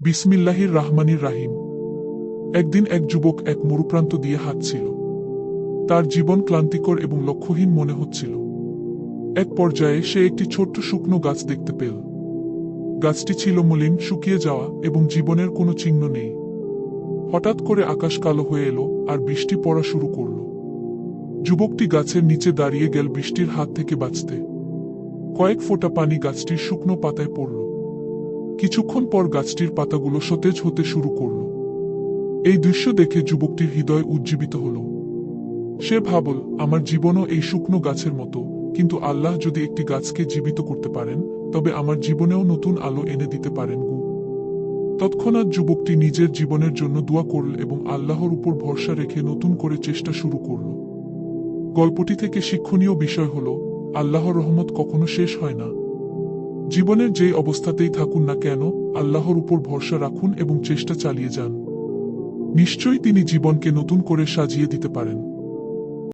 বিসমিল্লাহির রাহমানির রাহিম। একদিন এক যুবক এক মরুপ্রান্ত দিয়ে হাঁটছিল। তার জীবন ক্লান্তিকর এবং লক্ষ্যহীন মনে হচ্ছিল। এক পর্যায়ে সে একটি ছোট্ট শুকনো গাছ দেখতে পেল। গাছটি ছিল মলিন, শুকিয়ে যাওয়া এবং জীবনের কোনো চিহ্ন নেই। হঠাৎ করে আকাশ কালো হয়ে এলো আর বৃষ্টি পড়া শুরু করল। যুবকটি গাছের নিচে দাঁড়িয়ে গেল বৃষ্টির হাত থেকে বাঁচতে। কয়েক ফোঁটা পানি গাছটির শুকনো পাতায় পড়ল। কিছুক্ষণ পর গাছটির পাতাগুলো সতেজ হতে শুরু করল। এই দৃশ্য দেখে যুবকটির হৃদয় উজ্জীবিত হল। সে ভাবল, আমার জীবনও এই শুকনো গাছের মতো, কিন্তু আল্লাহ যদি একটি গাছকে জীবিত করতে পারেন, তবে আমার জীবনেও নতুন আলো এনে দিতে পারেন গু। তৎক্ষণাৎ যুবকটি নিজের জীবনের জন্য দোয়া করল এবং আল্লাহর উপর ভরসা রেখে নতুন করে চেষ্টা শুরু করল। গল্পটি থেকে শিক্ষণীয় বিষয় হল, আল্লাহর রহমত কখনো শেষ হয় না। জীবনের যে অবস্থাতেই থাকুন না কেন, আল্লাহর উপর ভরসা রাখুন এবং চেষ্টা চালিয়ে যান। নিশ্চয়ই তিনি জীবনকে নতুন করে সাজিয়ে দিতে পারেন।